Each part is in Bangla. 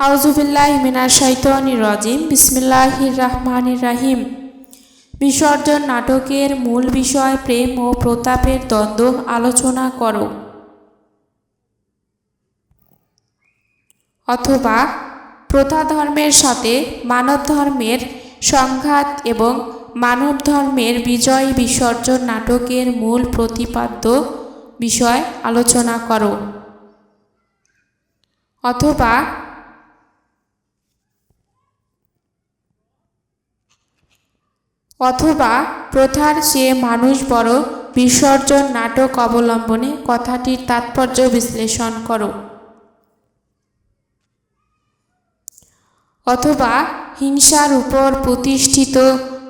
আউজুবিল্লাহ মিনার শৈতনি রজিম। বিসমিল্লাহির রহমানির রাহিম। বিসর্জন নাটকের মূল বিষয় প্রেম ও প্রতাপের দ্বন্দ্ব আলোচনা করো। অথবা প্রথা ধর্মের সাথে মানব ধর্মের সংঘাত এবং মানব ধর্মের বিজয় বিসর্জন নাটকের মূল প্রতিপাদ্য বিষয় আলোচনা করো। অথবা অথবা প্রথার চেয়ে মানুষ বড় বিসর্জন নাটক অবলম্বনে কথাটির তাৎপর্য বিশ্লেষণ করো। অথবা হিংসার উপর প্রতিষ্ঠিত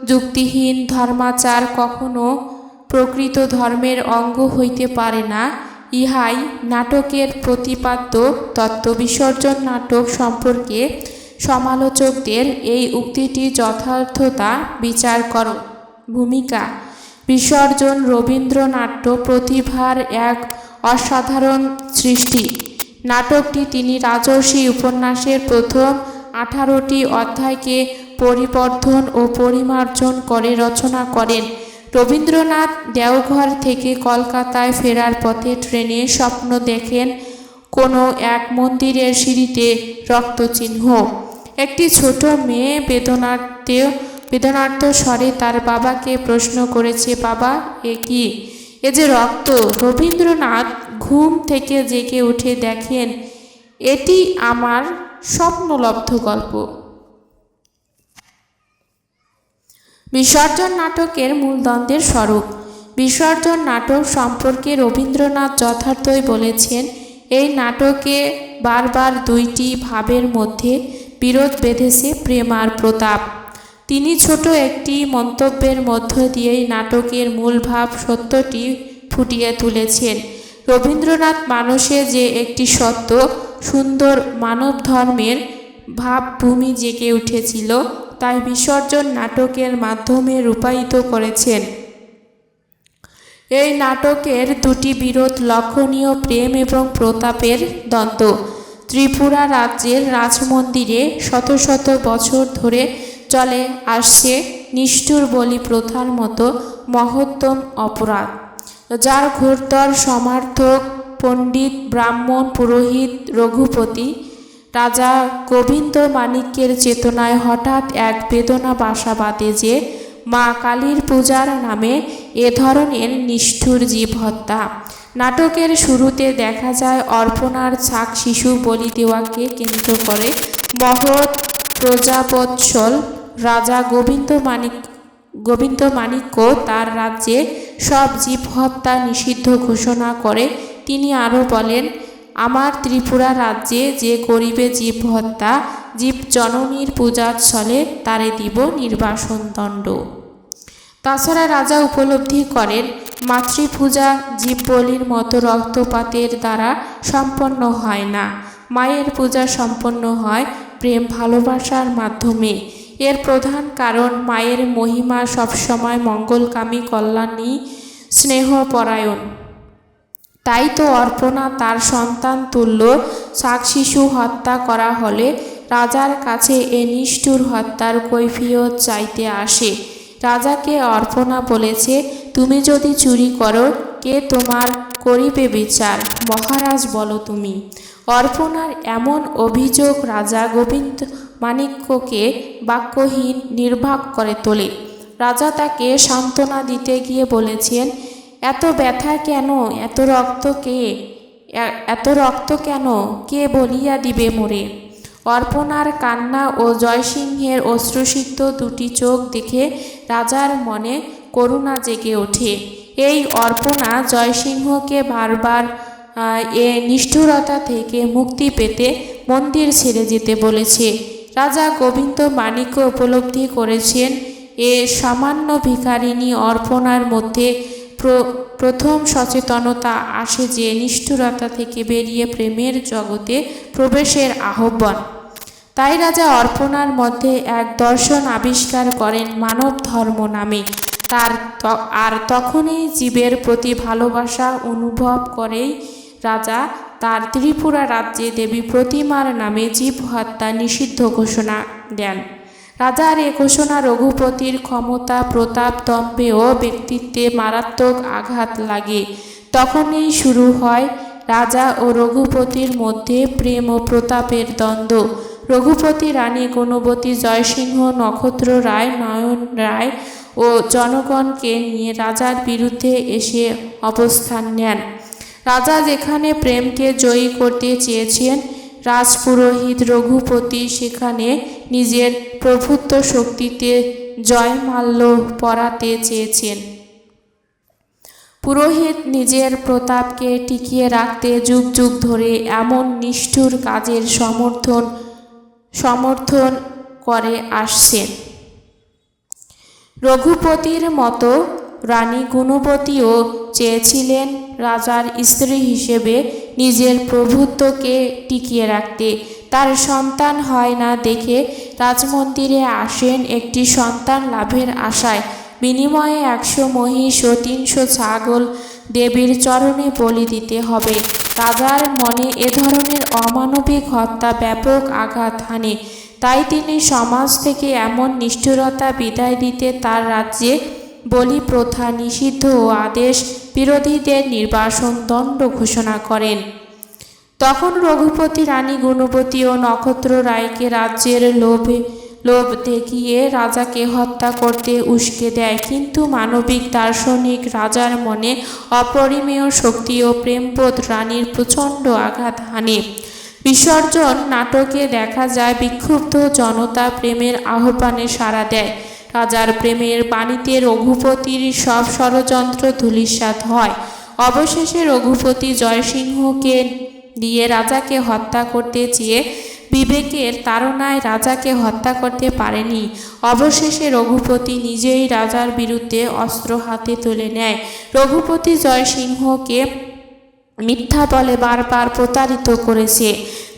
যুক্তিহীন ধর্মাচার কখনো প্রকৃত ধর্মের অঙ্গ হইতে পারে না, ইহাই নাটকের প্রতিপাদ্য তত্ত্ব বিসর্জন নাটক সম্পর্কে সমালোচকদের এই উক্তিটি যথার্থতা বিচার করো। ভূমিকা, বিসর্জন রবীন্দ্রনাট্য প্রতিভার এক অসাধারণ সৃষ্টি। নাটকটি তিনি রাজর্ষি উপন্যাসের প্রথম আঠারোটি অধ্যায়কে পরিবর্ধন ও পরিমার্জন করে রচনা করেন। রবীন্দ্রনাথ দেওঘর থেকে কলকাতায় ফেরার পথে ট্রেনে স্বপ্ন দেখেন কোনো এক মন্দিরের সিঁড়িতে রক্তচিহ্ন। একটি ছোট মেয়ে বেদনার্থ বেদনার্থ স্বরে তার বাবাকে প্রশ্ন করেছে, বাবা, এ কি? এ যে রক্ত। রবীন্দ্রনাথ ঘুম থেকে জেগে উঠে দেখেন, এটি আমার স্বপ্নলব্ধ গল্প। বিসর্জন নাটকের মূলদ্বন্দ্বের স্বরূপ। বিসর্জন নাটক সম্পর্কে রবীন্দ্রনাথ যথার্থই বলেছেন, এই নাটকে বারবার দুইটি ভাবের মধ্যে বিরোধ বেঁধেছে প্রেম আর প্রতাপ। তিনি ছোট একটি মন্তব্যের মধ্য দিয়েই নাটকের মূল ভাব সত্যটি ফুটিয়ে তুলেছেন। রবীন্দ্রনাথ মানুষে যে একটি সত্য, সুন্দর মানব ধর্মের ভাবভূমি জেগে উঠেছিল, তাই বিসর্জন নাটকের মাধ্যমে রূপায়িত করেছেন। এই নাটকের দুটি বিরোধ লক্ষণীয় প্রেম এবং প্রতাপের দ্বন্দ্ব। ত্রিপুরা রাজ্যের রাজমন্দিরে শত শত বছর ধরে চলে আসছে নিষ্ঠুর বলি প্রথার মতো মহত্তম অপরাধ, যার ঘোরতর সমার্থক পণ্ডিত, ব্রাহ্মণ পুরোহিত, রঘুপতি, রাজা গোবিন্দ মাণিক্যের চেতনায় হঠাৎ এক বেদনা বাসা বাঁধে যে মা কালীর পূজার নামে এ ধরনের নিষ্ঠুর জীব হত্যা নাটকের শুরুতে দেখা যায় অর্পণার ছাক শিশু বলি দেওয়াকে কেন্দ্র করে মহৎ প্রজাবৎসল রাজা গোবিন্দ মাণিক গোবিন্দ মাণিক্য তার রাজ্যে সব জীব হত্যা নিষিদ্ধ ঘোষণা করে। তিনি আরও বলেন, আমার ত্রিপুরা রাজ্যে যে গরিবে জীব হত্যা জীব জননীর পূজার ছলে তারে দিব নির্বাসন দণ্ড। তাছাড়া রাজা উপলব্ধি করেন, মাতৃপূজা জীববলির মতো রক্তপাতের দ্বারা সম্পন্ন হয় না। মায়ের পূজা সম্পন্ন হয় প্রেম ভালোবাসার মাধ্যমে। এর প্রধান কারণ মায়ের মহিমা সবসময় মঙ্গলকামী, কল্যাণী, স্নেহপরায়ণ। তাই তো অর্পণা তার সন্তান তুল্য শাক শিশু হত্যা করা হলে রাজার কাছে এ নিষ্ঠুর হত্যার কৈফিয়ত চাইতে আসে। রাজাকে অর্পণা বলেছে, তুমি যদি চুরি করো, কে তোমার করিবে বিচার? মহারাজ বলো তুমি। অর্পণার এমন অভিযোগ রাজা গোবিন্দ মাণিক্যকে বাক্যহীন নির্বাক করে তোলে। রাজা তাকে সান্ত্বনা দিতে গিয়ে বলেছেন, এত ব্যথা কেন? এত রক্ত কে? এত রক্ত কেন? কে বলিয়া দিবে মোরে? অর্পণার কান্না ও জয়সিংহের অশ্রুসিক্ত দুটি চোখ দেখে রাজার মনে করুণা জেগে ওঠে। এই অর্পণা জয়সিংহকে বারবার এ নিষ্ঠুরতা থেকে মুক্তি পেতে মন্দির ছেড়ে যেতে বলেছে। রাজা গোবিন্দ মাণিক্য উপলব্ধি করেছেন, এ সামান্য ভিখারিণী অর্পণার মধ্যে প্রথম সচেতনতা আসে যে নিষ্ঠুরতা থেকে বেরিয়ে প্রেমের জগতে প্রবেশের আহ্বান। তাই রাজা অর্পণার মধ্যে এক দর্শন আবিষ্কার করেন মানব ধর্ম নামে। তার আর তখনই জীবের প্রতি ভালোবাসা অনুভব করেই রাজা তার ত্রিপুরা রাজ্যে দেবী প্রতিমার নামে জীব হত্যা নিষিদ্ধ ঘোষণা দেন। রাজার এ ঘোষণা রঘুপতির ক্ষমতা, প্রতাপ দম্ভে ও ব্যক্তিত্বে মারাত্মক আঘাত লাগে। তখনই শুরু হয় রাজা ও রঘুপতির মধ্যে প্রেম ও প্রতাপের দ্বন্দ্ব। রঘুপতি রানী গুণবতী জয়সিংহ নক্ষত্র রায়, নয়ন রায় ও জনগণকে নিয়ে রাজার বিরুদ্ধে এসে অবস্থান নেন। রাজা যেখানে প্রেমকে জয়ী করতে চেয়েছেন, রাজপুরোহিত রঘুপতি সেখানে নিজের প্রভুত্ব শক্তিতে জয়মাল্য পরাতে চেয়েছেন। পুরোহিত নিজের প্রতাপকে টিকিয়ে রাখতে যুগ যুগ ধরে এমন নিষ্ঠুর কাজের সমর্থন সমর্থন করে আসছেন। রঘুপতির মতো রানী গুণবতীও চেয়েছিলেন রাজার স্ত্রী হিসেবে নিজের প্রভুত্বকে টিকিয়ে রাখতে। তার সন্তান হয় না দেখে রাজমন্দিরে আসেন একটি সন্তান লাভের আশায়। বিনিময়ে একশো মহিষ ও তিনশো ছাগল দেবীর চরণে বলি দিতে হবে। রাজার মনে এ ধরনের অমানবিক হত্যা ব্যাপক আঘাত হানে। তাই তিনি সমাজ থেকে এমন নিষ্ঠুরতা বিদায় দিতে তার রাজ্যে বলি প্রথা নিষিদ্ধ ও আদেশ বিরোধীদের নির্বাসন দণ্ড ঘোষণা করেন। তখন রঘুপতি রানী গুণবতী ও নক্ষত্র রায়কে রাজ্যের লোভে লোভ দেখিয়ে রাজাকে হত্যা করতে উস্কে দেয়। কিন্তু মানবিক দার্শনিক রাজার মনে অপরিমেয় শক্তি ও প্রেমবোধ রানীর প্রচণ্ড আঘাত হানে। বিসর্জন নাটকে দেখা যায় বিক্ষুব্ধ জনতা প্রেমের আহ্বানে সাড়া দেয়। রাজার প্রেমের বাণীতে রঘুপতির সব ষড়যন্ত্র ধূলিসাৎ হয়। অবশেষে রঘুপতি জয়সিংহকে দিয়ে রাজাকে হত্যা করতে চেয়ে বিবেকের তাড়নায় রাজাকে হত্যা করতে পারেনি। অবশেষে রঘুপতি নিজেই রাজার বিরুদ্ধে অস্ত্র হাতে তুলে নেয়। রঘুপতি জয়সিংহকে মিথ্যা বলে বারবার প্রতারিত করেছে।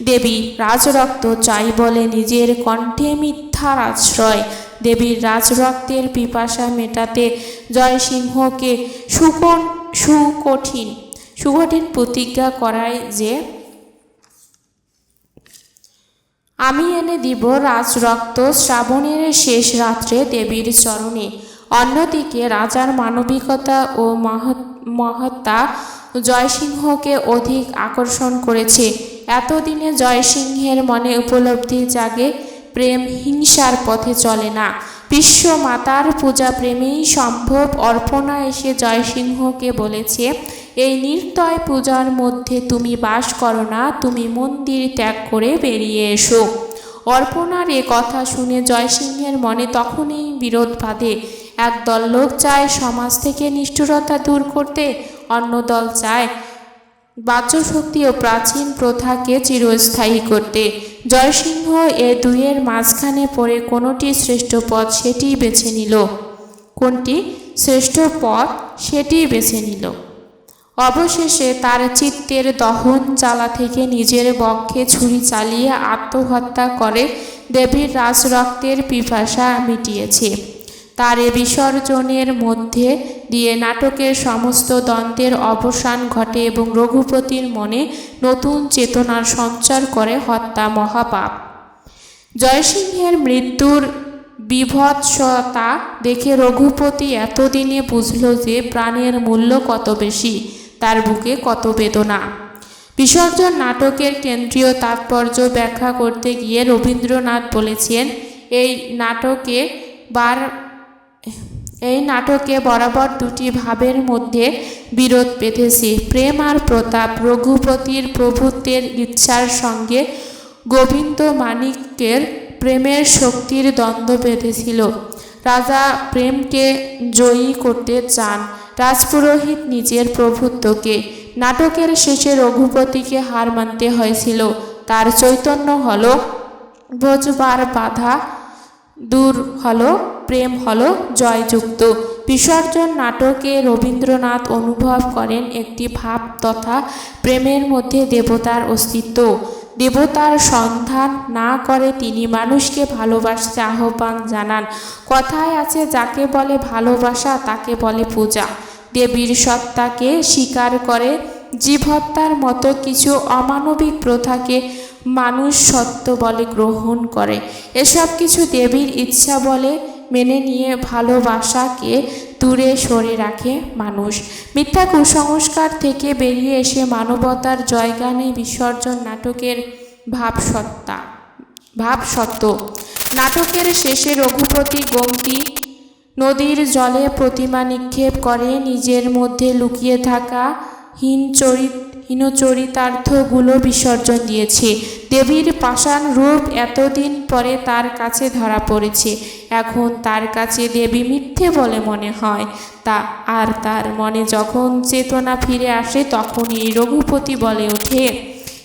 দেবী, রাজরক্ত চাই বলে নিজের কণ্ঠে মিথ্যার আশ্রয়। দেবীর রাজরক্তের পিপাসা মেটাতে জয়সিংহকে সুকন সুকঠিন সুকঠিন প্রতিজ্ঞা করায় যে আমি এনে দিব রাজরক্ত শ্রাবণের শেষ রাত্রে দেবীর চরণে। অন্যদিকে রাজার মানবিকতা ও মহত্তা জয়সিংহকে অধিক আকর্ষণ করেছে। এতদিনে জয়সিংহের মনে উপলব্ধি জাগে, প্রেম হিংসার পথে চলে না। বিশ্ব মাতার পূজা প্রেমেই সম্ভব অর্পণা এসে জয়সিংহকে বলেছে এই নির্দয় পূজার মধ্যে তুমি বাস করো না, তুমি মন্দির ত্যাগ করে বেরিয়ে এসো। অর্পণার এ কথা শুনে জয়সিংহের মনে তখনই বিরোধ বাঁধে। একদল লোক চায় সমাজ থেকে নিষ্ঠুরতা দূর করতে, অন্য দল চায় বাহ্যশক্তি ও প্রাচীন প্রথাকে চিরস্থায়ী করতে। জয়সিংহ এ দুইয়ের মাঝখানে পড়ে কোনটি শ্রেষ্ঠ পথ সেটিই বেছে নিল। কোনটি শ্রেষ্ঠ পথ সেটিই বেছে নিল। অবশেষে তার চিত্তের দহন জ্বালা থেকে নিজের বক্ষে ছুরি চালিয়ে আত্মহত্যা করে দেবীর রাজরক্তের পিপাসা মিটিয়েছে। তার এ বিসর্জনের মধ্যে দিয়ে নাটকের সমস্ত দ্বন্দ্বের অবসান ঘটে এবং রঘুপতির মনে নতুন চেতনার সঞ্চার করে হত্যা মহাপাপ। জয়সিংহের মৃত্যুর বিভৎসতা দেখে রঘুপতি এতদিনে বুঝল যে প্রাণের মূল্য কত বেশি। তার বুকে কত বেদনা। বিসর্জন নাটকের কেন্দ্রীয় তাৎপর্য ব্যাখ্যা করতে গিয়ে রবীন্দ্রনাথ বলেছেন, এই নাটকে বার, এই নাটকে বরাবর দুটি ভাবের মধ্যে বিরোধ বেঁধেছে। প্রেম আর প্রতাপ, রঘুপতির প্রভুত্বের ইচ্ছার সঙ্গে গোবিন্দ মাণিক্যের প্রেমের শক্তির দ্বন্দ্ব বেঁধেছিল। রাজা প্রেমকে জয়ী করতে চান। রাজপুরোহিত নিজের প্রভুত্বকে, নাটকের শেষে রঘুপতিকে হার মানতে হয়েছিল। তার চৈতন্য হল বোঝবার বাধা, দূর হলো, প্রেম হলো, জয়যুক্ত। বিসর্জন নাটকে রবীন্দ্রনাথ অনুভব করেন একটি ভাব তথা প্রেমের মধ্যে দেবতার অস্তিত্ব। দেবতার সন্ধান না করে তিনি মানুষকে ভালোবাসতে আহ্বান জানান। কথায় আছে, যাকে বলে ভালোবাসা, তাকে বলে পূজা। দেবীর সত্তাকে স্বীকার করে জীব হত্যার মতো কিছু অমানবিক প্রথাকে মানুষ সত্য বলে গ্রহণ করে। এসব কিছু দেবীর ইচ্ছা বলে মেনে নিয়ে ভালোবাসাকে দূরে সরে রাখে মানুষ। মিথ্যা কুসংস্কার থেকে বেরিয়ে এসে মানবতার জয়গানে বিসর্জন নাটকের ভাবসত্তা ভাবসত্ত্ব নাটকের শেষে রঘুপতি গোমতী নদীর জলে প্রতিমা নিক্ষেপ করে, নিজের মধ্যে লুকিয়ে থাকা হীন চরিত হীনচরিতার্থগুলো বিসর্জন দিয়েছে। দেবীর পাষাণ রূপ এতদিন পরে তার কাছে ধরা পড়েছে। এখন তার কাছে দেবী মিথ্যে বলে মনে হয়। তা আর তার মনে যখন চেতনা ফিরে আসে, তখনই রঘুপতি বলে ওঠে,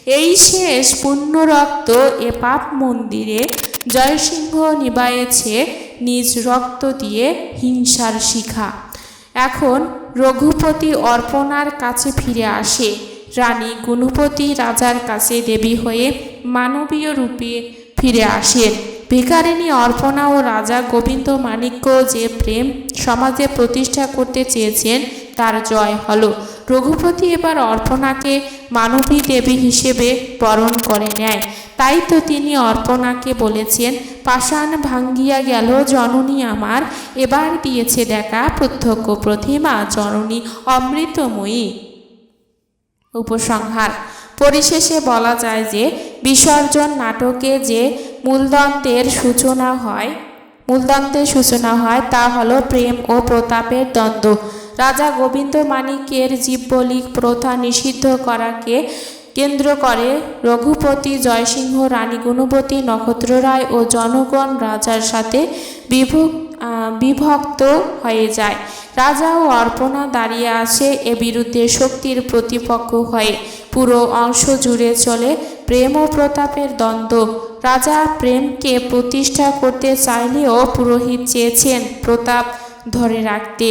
এই শেষ পুণ্যরক্ত এ পাপ মন্দিরে জয়সিংহ নিবায়েছে, নিজ রক্ত দিয়ে হিংসার শিখা। এখন রঘুপতি অর্পণার কাছে ফিরে আসে। রানী গুণপতি রাজার কাছে দেবী হয়ে মানবীয় রূপে ফিরে আসেন। ভিকারিণী অর্পণা ও রাজা গোবিন্দ মাণিক্য যে প্রেম সমাজে প্রতিষ্ঠা করতে চেয়েছেন, তার জয় হলো। রঘুপতি এবার অর্পণাকে মানবী দেবী হিসেবে বরণ করে নেয়। তাই তো তিনি অর্পণাকে বলেছেন, পাষাণ ভাঙ্গিয়া গেল জননী আমার, এবার দিয়েছে দেখা প্রত্যক্ষ প্রতিমা জননী অমৃতময়ী। উপসংহার। পরিশেষে বলা যায় যে, বিসর্জন নাটকে যে মূলদন্তের সূচনা হয়, মূলদন্তের সূচনা হয় তা হলো প্রেম ও প্রতাপের দ্বন্দ্ব। রাজা গোবিন্দ মাণিক্যের জীববলিক প্রথা নিষিদ্ধ করাকে কেন্দ্র করে রঘুপতি জয়সিংহ, রানী গুণবতী নক্ষত্র রায় ও জনগণ রাজার সাথে বিভক্ত হয়ে যায়। রাজা ও অর্পণা দাঁড়িয়ে আছে এ বিরুদ্ধে শক্তির প্রতিপক্ষ হয়ে। পুরো অংশ জুড়ে চলে প্রেম ও প্রতাপের দ্বন্দ্ব। রাজা প্রেমকে প্রতিষ্ঠা করতে চাইলেও পুরোহিত চেয়েছেন প্রতাপ ধরে রাখতে।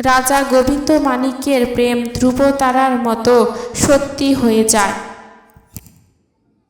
রাজা গোবিন্দ মানিকের প্রেম ধ্রুবতারার মতো সত্যি হয়ে যায়।